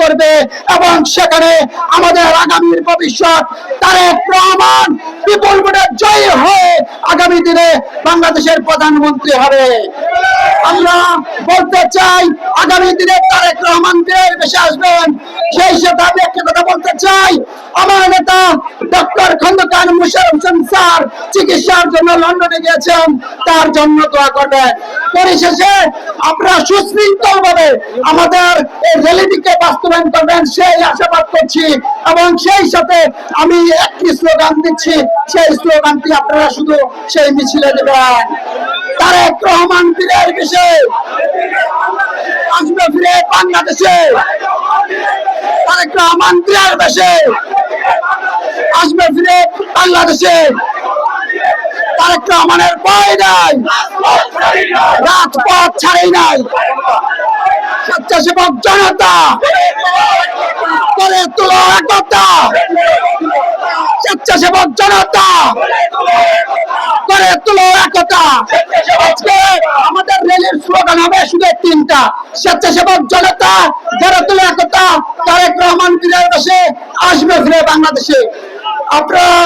করবে এবং সেখানে আমাদের আগামীর ভবিষ্যৎ তারেক রহমান, বিপুল ভোটে জয়ী হয়ে আগামী দিনে বাংলাদেশের প্রধানমন্ত্রী হবে। আমরা বলতে চাই, আগামী দিনে তারেক রহমান বীরের বেশি আসবেন। সেই সাথে আমি একটা কথা বলতে চাই, আমার নেতা ডক্টর খন্দকার মুশারফ হোসেন স্যার চিকিৎসার জন্য লন্ডনে গিয়েছেন, তার জন্য দোয়া করবেন। পরিশেষে আপনারা সুশৃঙ্খল ভাবে আমাদের এই র্যালিটিকে বাস্তবায়ন করবেন, সেই আশাবাদ করছি। এবং সেই সাথে আমি একটি স্লোগান দিচ্ছি, সেই স্লোগানটি আপনারা শুধু সেই মিছিলে দেবেন। তারেক রহমান বীরের বিষয়ে আসবে ফিরে বাংলাদেশে। তারেক রহমান বীরের বেশে আসবে ফিরে বাংলাদেশে। তারেক রহমানের ভয় নাই, রাজপথ ছাড়েই নাই। স্বেচ্ছাসেবক জনতা। করে তুলো একতা। স্বেচ্ছাসেবক জনতা। করে তুলো একতা। আজকে আমাদের রেলের স্লোগান হবে শুধু তিনটা। স্বেচ্ছাসেবক জনতা গড়ে তুলো একতা। তারেক রহমান বীরের বসে আসবে ফিরে বাংলাদেশে। আপনারা